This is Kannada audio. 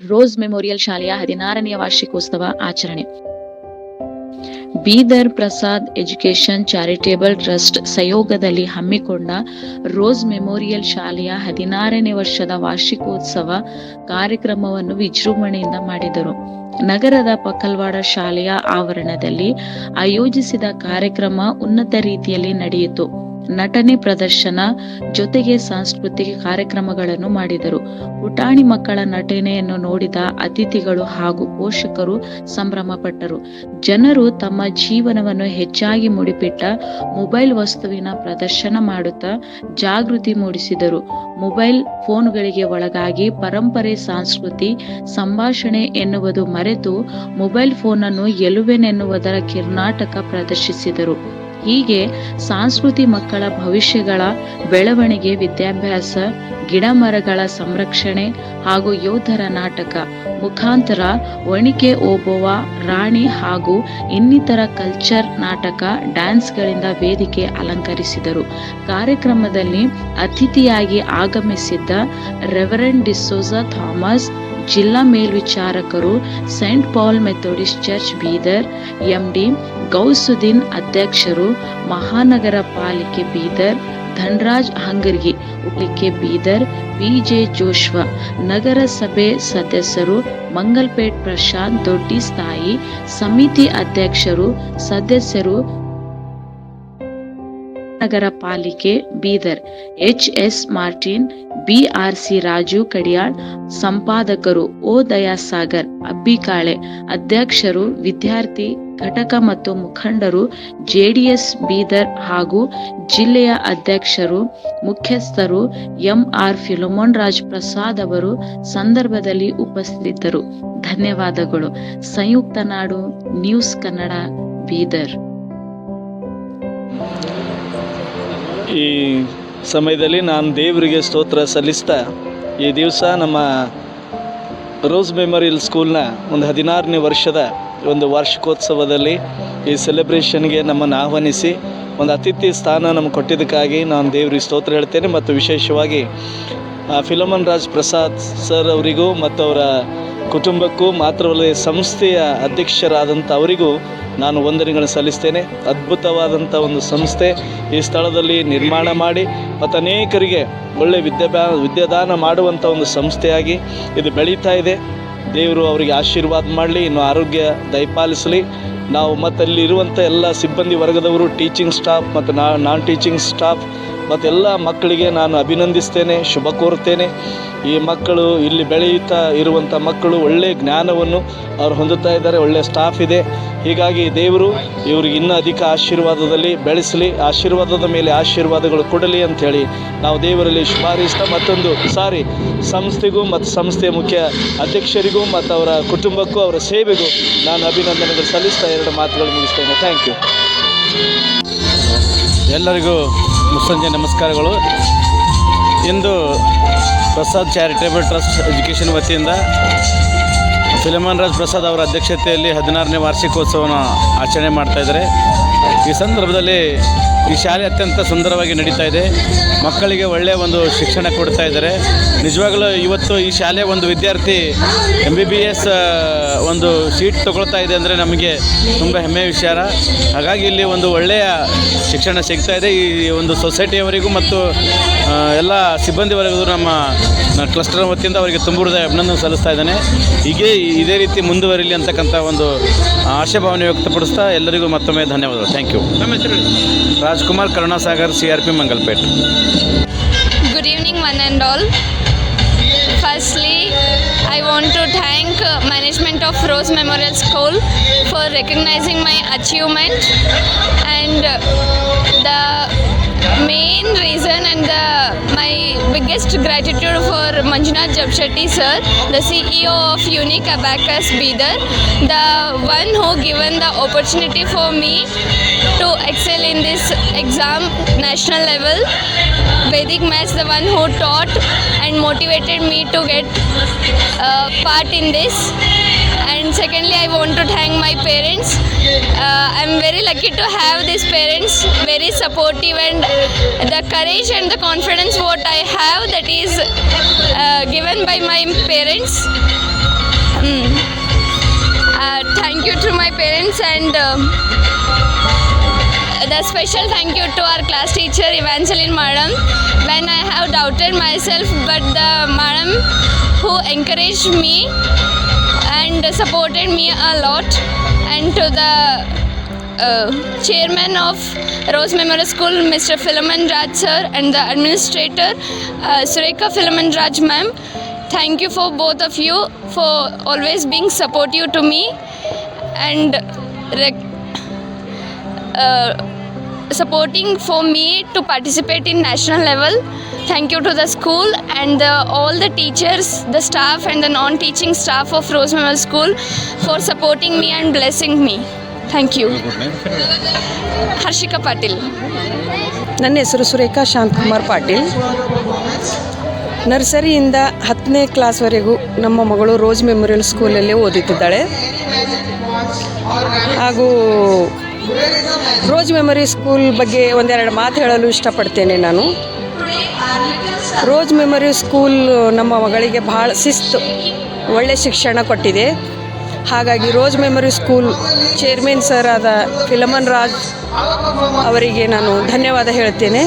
ರೋಸ್ ಮೆಮೋರಿಯಲ್ ಶಾಲೆಯ ಹದಿನಾರನೆಯ ವಾರ್ಷಿಕೋತ್ಸವ ಆಚರಣೆ. Bidar Prasad education charitable trust ಸಹಯೋಗದಲ್ಲಿ ಹಮ್ಮಿಕೊಂಡ ರೋಸ್ ಮೆಮೋರಿಯಲ್ ಶಾಲೆಯ ಹದಿನಾರನೇ ವರ್ಷದ ವಾರ್ಷಿಕೋತ್ಸವ ಕಾರ್ಯಕ್ರಮವನ್ನು ವಿಜೃಂಭಣೆಯಿಂದ ಮಾಡಿದರು. ನಗರದ ಪಕಲ್ವಾಡ ಶಾಲೆಯ ಆವರಣದಲ್ಲಿ ಆಯೋಜಿಸಿದ ಕಾರ್ಯಕ್ರಮ ಉನ್ನತ ರೀತಿಯಲ್ಲಿ ನಡೆಯಿತು. ನಟನೆ ಪ್ರದರ್ಶನ ಜೊತೆಗೆ ಸಾಂಸ್ಕೃತಿಕ ಕಾರ್ಯಕ್ರಮಗಳನ್ನು ಮಾಡಿದರು. ಪುಟಾಣಿ ಮಕ್ಕಳ ನಟನೆಯನ್ನು ನೋಡಿದ ಅತಿಥಿಗಳು ಹಾಗೂ ಪೋಷಕರು ಸಂಭ್ರಮಪಟ್ಟರು. ಜನರು ತಮ್ಮ ಜೀವನವನ್ನು ಹೆಚ್ಚಾಗಿ ಮುಡಿಪಿಟ್ಟ ಮೊಬೈಲ್ ವಸ್ತುವಿನ ಪ್ರದರ್ಶನ ಮಾಡುತ್ತಾ ಜಾಗೃತಿ ಮೂಡಿಸಿದರು. ಮೊಬೈಲ್ ಫೋನ್ಗಳಿಗೆ ಒಳಗಾಗಿ ಪರಂಪರೆ, ಸಂಸ್ಕೃತಿ, ಸಂಭಾಷಣೆ ಎನ್ನುವುದು ಮರೆತು ಮೊಬೈಲ್ ಫೋನನ್ನು ಎಲುವೆನೆನ್ನುವುದರ ಕಿರ್ನಾಟಕ ಪ್ರದರ್ಶಿಸಿದರು. ಹೀಗೆ ಸಾಂಸ್ಕೃತಿ ಮಕ್ಕಳ ಭವಿಷ್ಯಗಳ ಬೆಳವಣಿಗೆ, ವಿದ್ಯಾಭ್ಯಾಸ ಗಿಡ ಮರಗಳ ಸಂರಕ್ಷಣೆ ಹಾಗೂ ಯೋಧರ ನಾಟಕ ಮುಖಾಂತರ ಒಣಿಕೆ ಓಬವ ರಾಣಿ ಹಾಗೂ ಇನ್ನಿತರ ಕಲ್ಚರ್ ನಾಟಕ, ಡ್ಯಾನ್ಸ್ಗಳಿಂದ ವೇದಿಕೆ ಅಲಂಕರಿಸಿದರು. ಕಾರ್ಯಕ್ರಮದಲ್ಲಿ ಅತಿಥಿಯಾಗಿ ಆಗಮಿಸಿದ್ದ ರೆವರೆಂಡ್ ಡಿಸೋಜಾ ಥಾಮಸ್ ಜಿಲ್ಲಾ ಮೇಲ್ವಿಚಾರಕರು saint Paul Methodist church Bidar, MD Gousuddin ಅಧ್ಯಕ್ಷರು ಮಹಾನಗರ ಪಾಲಿಕೆ ಬೀದರ್, ಧನ್ರಾಜ್ ಹಂಗರ್ಗಿ, ಉಪ್ಲಿಕೆ ಬೀದರ್ ಬಿಜೆ ಜೋಶ್ವ, ನಗರಸಭೆ ಸದಸ್ಯರು ಮಂಗಲ್ಪೇಟ್ ಪ್ರಶಾಂತ್ ದೊಡ್ಡಿ ಸ್ಥಾಯಿ, ಸಮಿತಿ ಅಧ್ಯಕ್ಷರು ಸದಸ್ಯರು ನಗರ ಪಾಲಿಕೆ Bidar H S Martin BRC Raju Kadiyal ಸಂಪಾದಕರು O Dayasagar Abbikale ಅಧ್ಯಕ್ಷರು ವಿದ್ಯಾರ್ಥಿ ಘಟಕ ಮತ್ತು ಮುಖಂಡರು ಜೆಡಿಎಸ್ ಬೀದರ್ ಹಾಗೂ ಜಿಲ್ಲೆಯ ಅಧ್ಯಕ್ಷರು ಮುಖ್ಯಸ್ಥರು ಎಂಆರ್ ಫಿಲೋಮೋನ್ ರಾಜ್ ಪ್ರಸಾದ್ ಅವರು ಸಂದರ್ಭದಲ್ಲಿ ಉಪಸ್ಥಿತರು ಧನ್ಯವಾದಗಳು. ಸಂಯುಕ್ತ ನಾಡು ನ್ಯೂಸ್ ಕನ್ನಡ ಬೀದರ್. ಈ ಸಮಯದಲ್ಲಿ ನಾನು ದೇವರಿಗೆ ಸ್ತೋತ್ರ ಸಲ್ಲಿಸ್ತಾ ಈ ದಿವಸ ನಮ್ಮ ರೋಸ್ ಮೆಮೋರಿಯಲ್ ಸ್ಕೂಲ್ನ ಒಂದು ಹದಿನಾರನೇ ವರ್ಷದ ಒಂದು ವಾರ್ಷಿಕೋತ್ಸವದಲ್ಲಿ ಈ ಸೆಲೆಬ್ರೇಷನ್ಗೆ ನಮ್ಮನ್ನು ಆಹ್ವಾನಿಸಿ ಒಂದು ಅತಿಥಿ ಸ್ಥಾನ ನಮ್ಗೆ ಕೊಟ್ಟಿದ್ದಕ್ಕಾಗಿ ನಾನು ದೇವ್ರಿಗೆ ಸ್ತೋತ್ರ ಹೇಳ್ತೇನೆ ಮತ್ತು ವಿಶೇಷವಾಗಿ ಫಿಲೋಮನ್ ರಾಜ್ ಪ್ರಸಾದ್ ಸರ್ ಅವರಿಗೂ ಮತ್ತು ಅವರ ಕುಟುಂಬಕ್ಕೂ ಮಾತ್ರವಲ್ಲದೆ ಸಂಸ್ಥೆಯ ಅಧ್ಯಕ್ಷರಾದಂಥ ಅವರಿಗೂ ನಾನು ವಂದನೆಗಳನ್ನು ಸಲ್ಲಿಸ್ತೇನೆ. ಅದ್ಭುತವಾದಂಥ ಒಂದು ಸಂಸ್ಥೆ ಈ ಸ್ಥಳದಲ್ಲಿ ನಿರ್ಮಾಣ ಮಾಡಿ ಮತ್ತು ಅನೇಕರಿಗೆ ಒಳ್ಳೆಯ ವಿದ್ಯಾಭ್ಯಾ ವಿದ್ಯಾದಾನ ಮಾಡುವಂಥ ಒಂದು ಸಂಸ್ಥೆಯಾಗಿ ಇದು ಬೆಳೀತಾ ಇದೆ. ದೇವರು ಅವರಿಗೆ ಆಶೀರ್ವಾದ ಮಾಡಲಿ, ಇನ್ನು ಆರೋಗ್ಯ ದಯಪಾಲಿಸಲಿ. ನಾವು ಮತ್ತು ಅಲ್ಲಿರುವಂಥ ಎಲ್ಲ ಸಿಬ್ಬಂದಿ ವರ್ಗದವರು, ಟೀಚಿಂಗ್ ಸ್ಟಾಫ್ ಮತ್ತು ನಾನ್, ಟೀಚಿಂಗ್ ಸ್ಟಾಫ್ ಮತ್ತು ಎಲ್ಲ ಮಕ್ಕಳಿಗೆ ನಾನು ಅಭಿನಂದಿಸ್ತೇನೆ, ಶುಭ ಕೋರುತ್ತೇನೆ. ಈ ಮಕ್ಕಳು ಇಲ್ಲಿ ಬೆಳೆಯುತ್ತಾ ಇರುವಂಥ ಮಕ್ಕಳು ಒಳ್ಳೆಯ ಜ್ಞಾನವನ್ನು ಅವ್ರು ಹೊಂದುತ್ತಾ ಇದ್ದಾರೆ ಒಳ್ಳೆಯ ಸ್ಟಾಫ್ ಇದೆ. ಹೀಗಾಗಿ ದೇವರು ಇವ್ರಿಗೆ ಇನ್ನೂ ಅಧಿಕ ಆಶೀರ್ವಾದದಲ್ಲಿ ಬೆಳೆಸಲಿ, ಆಶೀರ್ವಾದದ ಮೇಲೆ ಆಶೀರ್ವಾದಗಳು ಕೊಡಲಿ ಅಂಥೇಳಿ ನಾವು ದೇವರಲ್ಲಿ ಶುಭಾರಿಸ್ತಾ ಮತ್ತೊಂದು ಸಾರಿ ಸಂಸ್ಥೆಗೂ ಮತ್ತು ಸಂಸ್ಥೆಯ ಮುಖ್ಯ ಅಧ್ಯಕ್ಷರಿಗೂ ಮತ್ತು ಅವರ ಕುಟುಂಬಕ್ಕೂ ಅವರ ಸೇವೆಗೂ ನಾನು ಅಭಿನಂದನೆಗಳು ಸಲ್ಲಿಸ್ತಾ ಎರಡು ಮಾತುಗಳು ಮುಗಿಸ್ತೇನೆ. ಥ್ಯಾಂಕ್ ಯು ಎಲ್ಲರಿಗೂ ಮುಸ್ಸಂಜೆ ನಮಸ್ಕಾರಗಳು. ಇಂದು ಪ್ರಸಾದ್ ಚಾರಿಟೇಬಲ್ ಟ್ರಸ್ಟ್ ಎಜುಕೇಷನ್ ವತಿಯಿಂದ ಫಿಲಮನ್ ರಾಜ್ ಪ್ರಸಾದ್ ಅವರ ಅಧ್ಯಕ್ಷತೆಯಲ್ಲಿ ಹದಿನಾರನೇ ವಾರ್ಷಿಕೋತ್ಸವನ ಆಚರಣೆ ಮಾಡ್ತಾ ಇದ್ದಾರೆ. ಈ ಸಂದರ್ಭದಲ್ಲಿ ಈ ಶಾಲೆ ಅತ್ಯಂತ ಸುಂದರವಾಗಿ ನಡೀತಾ ಇದೆ. ಮಕ್ಕಳಿಗೆ ಒಳ್ಳೆಯ ಒಂದು ಶಿಕ್ಷಣ ಕೊಡ್ತಾ ಇದ್ದಾರೆ. ನಿಜವಾಗಲೂ ಇವತ್ತು ಈ ಶಾಲೆ ಒಂದು ವಿದ್ಯಾರ್ಥಿ ಎಂ ಬಿ ಬಿ ಎಸ್ ಒಂದು ಸೀಟ್ ತಗೊಳ್ತಾ ಇದೆ ಅಂದರೆ ನಮಗೆ ತುಂಬ ಹೆಮ್ಮೆಯ ವಿಚಾರ. ಹಾಗಾಗಿ ಇಲ್ಲಿ ಒಂದು ಒಳ್ಳೆಯ ಶಿಕ್ಷಣ ಸಿಗ್ತಾ ಇದೆ. ಈ ಒಂದು ಸೊಸೈಟಿಯವರಿಗೂ ಮತ್ತು ಎಲ್ಲ ಸಿಬ್ಬಂದಿವರೆಗೂ ನಮ್ಮ ಕ್ಲಸ್ಟರ್ ವತಿಯಿಂದ ಅವರಿಗೆ ತುಂಬ ಹೃದಯ ಅಭಿನಂದನೆ ಸಲ್ಲಿಸ್ತಾ ಇದ್ದಾನೆ. ಹೀಗೆ ಇದೇ ರೀತಿ ಮುಂದುವರಿಲಿ ಅಂತಕ್ಕಂಥ ಒಂದು ಆಶಯ ಭಾವನೆ ವ್ಯಕ್ತಪಡಿಸ್ತಾ ಎಲ್ಲರಿಗೂ ಮತ್ತೊಮ್ಮೆ ಧನ್ಯವಾದಗಳು. Thank you Rajkumar Karunasagar C R P Mangalpet. Good evening one and all firstly I want to thank management of rose memorial school for recognising my achievement and the main reason biggest gratitude for Manjunath Jabshetty sir, the CEO of Unique Abacus Bidar, the one who given the opportunity for me to excel in this exam national level. Vedic Maths, the one who taught and motivated me to get uh, part in this. Secondly, I want to thank my parents. Uh, I'm very lucky to have these parents, very supportive, and the courage and the confidence what I have that is uh, given by my parents. thank you to my parents and um, the special thank you to our class teacher Evangeline Madam when I have doubted myself but the madam who encouraged me and supported me a lot and to the uh, chairman of Rose Memorial School Mr. Philomen Raj sir and the administrator uh, Sureka Philomen Raj ma'am thank you for both of you for always being supportive to me and uh, supporting for me to participate in national level thank you to the school and the all the teachers the staff and the non teaching staff of rose memorial school for supporting me and blessing me thank you Harshika Patil ನನ್ನ ಹೆಸರು ಸುರೇಖಾ ಶಾಂತ್ ಕುಮಾರ್ ಪಾಟೀಲ್. ನರ್ಸರಿಯಿಂದ ಹತ್ತನೇ ಕ್ಲಾಸ್ವರೆಗೂ ನಮ್ಮ ಮಗಳು ರೋಸ್ ಮೆಮೋರಿಯಲ್ ಸ್ಕೂಲಲ್ಲೇ ಓದುತ್ತಿದ್ದಾಳೆ. ಹಾಗೂ ರೋಜ್ ಮೆಮೊರಿ ಸ್ಕೂಲ್ ಬಗ್ಗೆ ಒಂದೆರಡು ಮಾತು ಹೇಳಲು ಇಷ್ಟಪಡ್ತೇನೆ ನಾನು. ರೋಸ್ ಮೆಮೊರಿ ಸ್ಕೂಲ್, ನಮ್ಮ ಮಗಳಿಗೆ ಭಾಳ ಶಿಸ್ತು, ಒಳ್ಳೆ ಶಿಕ್ಷಣ ಕೊಟ್ಟಿದೆ. ಹಾಗಾಗಿ rose memory school chairman sir ಆದ ಫಿಲಮನ್ ರಾಜ್ ಅವರಿಗೆ ನಾನು ಧನ್ಯವಾದ ಹೇಳ್ತೇನೆ